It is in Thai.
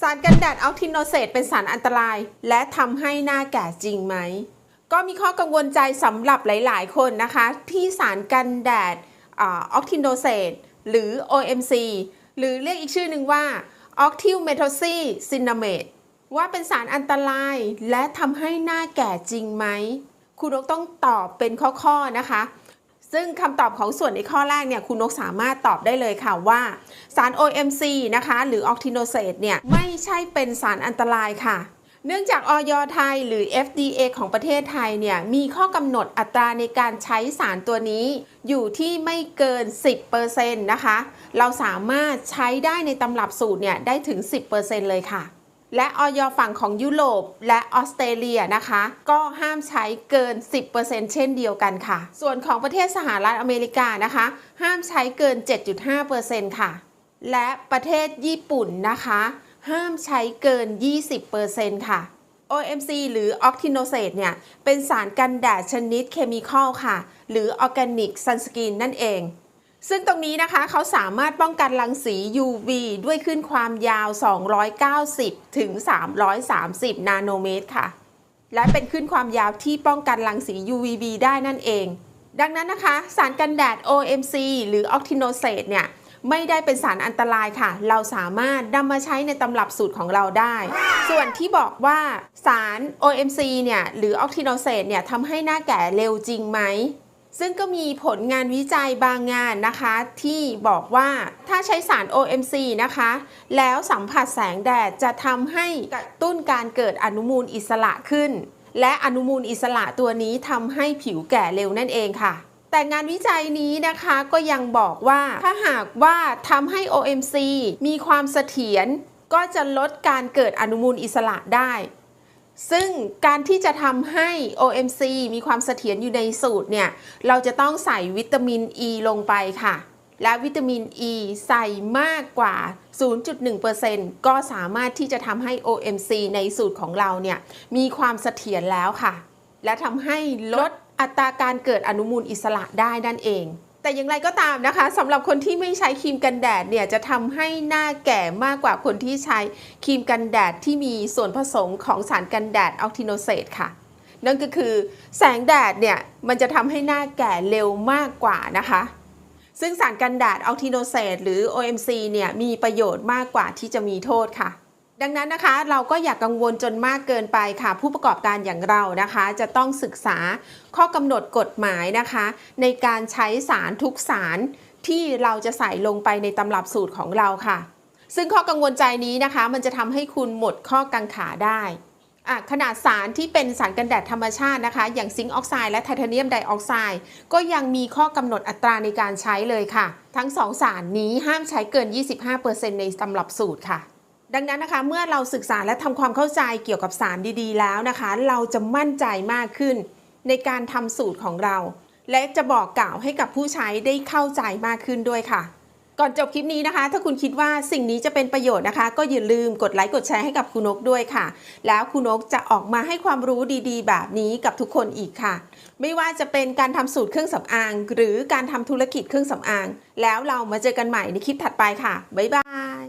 สารกันแดดอัลทินโนเซตเป็นสารอันตราย และทำให้หน้าแก่จริงไหม ก็มีข้อกังวลใจสำหรับหลาย ๆ คนนะคะ ที่สารกันแดดออกทินโนเซตหรือ OMC หรือเรียกอีกชื่อหนึ่งว่าออกทิลเมท o ซีซินนาเมตว่าเป็นสารอันตรายและทำให้หน้าแก่จริงไหม คุณนกต้องตอบเป็นข้อ ๆ นะคะ ซึ่งคำตอบของส่วนในข้อแรกเนี่ยคุณนกสามารถตอบได้เลยค่ะว่า สาร OMC นะคะหรือออกทิโนเซตเนี่ยไม่ใช่เป็นสารอันตรายค่ะ เนื่องจากออยไทยหรือ FDA ของประเทศไทยเนี่ยมีข้อกำหนดอัตราในการใช้สารตัวนี้ อยู่ที่ไม่เกิน 10%นะคะ เราสามารถใช้ได้ในตำรับสูตรเนี่ยได้ถึง 10%เลยค่ะ และออยฝั่งของยุโรปและออสเตรเลียนะคะ ก็ห้ามใช้เกิน 10%เช่นเดียวกันค่ะ ส่วนของประเทศสหรัฐอเมริกานะคะ ห้ามใช้เกิน 7.5%ค่ะ และประเทศญี่ปุ่นนะคะ ห้ามใช้เกิน 20%ค่ะ OMC หรือ o c t i n o s a t e เนี่ย เป็นสารกันแดดชนิดเคมีคอลค่ะ หรือ Organic Sunscreen นั่นเอง ซึ่งตรงนี้นะคะเขาสามารถป้องกันรังสี UV ด้วยขึ้นความยาว 290 ถึง 330 นาโนเมตรค่ะ และเป็นขึ้นความยาวที่ป้องกันรังสี UVB ได้นั่นเอง ดังนั้นนะคะ สารกันแดด OMC หรือ o c t i n o s a t e เนี่ยไม่ได้เป็นสารอันตรายค่ะ เราสามารถนำมาใช้ในตำรับสูตรของเราได้ ส่วนที่บอกว่าสาร OMC เนี่ยหรือ o c t i n o s a t e เนี่ยทำให้หน้าแก่เร็วจริงไหม ซึ่งก็มีผลงานวิจัยบางงานนะคะ ที่บอกว่าถ้าใช้สาร OMC นะคะ แล้วสัมผัสแสงแดดจะทำให้กระตุ้นการเกิดอนุมูลอิสระขึ้น และอนุมูลอิสระตัวนี้ทำให้ผิวแก่เร็วนั่นเองค่ะ แต่งานวิจัยนี้นะคะก็ยังบอกว่าถ้าหากว่าทำให้ OMC มีความเสถียรก็จะลดการเกิดอนุมูลอิสระได้ ซึ่งการที่จะทำให้ OMC มีความเสถียรอยู่ในสูตรเนี่ย เราจะต้องใส่วิตามิน E ลงไปค่ะ และวิตามิน E ใส่มากกว่า 0.1%ก็สามารถที่จะทำให้ OMC ในสูตรของเราเนี่ย มีความเสถียรแล้วค่ะ และทำให้ลดอัตราการเกิดอนุมูลอิสระได้นั่นเอง แต่อย่างไรก็ตามนะคะสำหรับคนที่ไม่ใช้ครีมกันแดดเนี่ยจะทำให้หน้าแก่มากกว่าคนที่ใช้ครีมกันแดดที่มีส่วนผสมของสารกันแดดอัลทิโนเซตค่ะ นั่นก็คือแสงแดดเนี่ยมันจะทำให้หน้าแก่เร็วมากกว่านะคะ ซึ่งสารกันแดดอัลทิโนเซตหรือ OMC เนี่ยมีประโยชน์มากกว่าที่จะมีโทษค่ะ ดังนั้นนะคะเราก็อย่ากกังวลจนมากเกินไปค่ะ ผู้ประกอบการอย่างเรานะคะ จะต้องศึกษาข้อกำหนดกฎหมายนะคะ ในการใช้สารทุกสารที่เราจะใส่ลงไปในตำรับสูตรของเราค่ะ ซึ่งข้อกังวลใจนี้นะคะ มันจะทำให้คุณหมดข้อกังขาได้ขนาดสารที่เป็นสารกันแดดธรรมชาตินะคะ อย่างซิงค์ออกไซด์และไทเทเนียมไดออกไซด์ก็ยังมีข้อกำหนดอัตราในการใช้เลยค่ะ ทั้งสองสารนี้ห้ามใช้เกิน 25%ในตำรับสูตรค่ะ ดังนั้นนะคะเมื่อเราศึกษาและทำความเข้าใจเกี่ยวกับสารดีๆ แล้วนะคะ เราจะมั่นใจมากขึ้น ในการทำสูตรของเรา และจะบอกกล่าวให้กับผู้ใช้ได้เข้าใจมากขึ้นด้วยค่ะ ก่อนจบคลิปนี้นะคะ ถ้าคุณคิดว่าสิ่งนี้จะเป็นประโยชน์นะคะ ก็อย่าลืมกดไลค์กดแชร์ให้กับคุณนกด้วยค่ะ แล้วคุณนกจะออกมาให้ความรู้ดีๆ แบบนี้กับทุกคนอีกค่ะ ไม่ว่าจะเป็นการทำสูตรเครื่องสำอาง หรือการทำธุรกิจเครื่องสำอาง แล้วเรามาเจอกันใหม่ในคลิปถัดไปค่ะบ๊ายบาย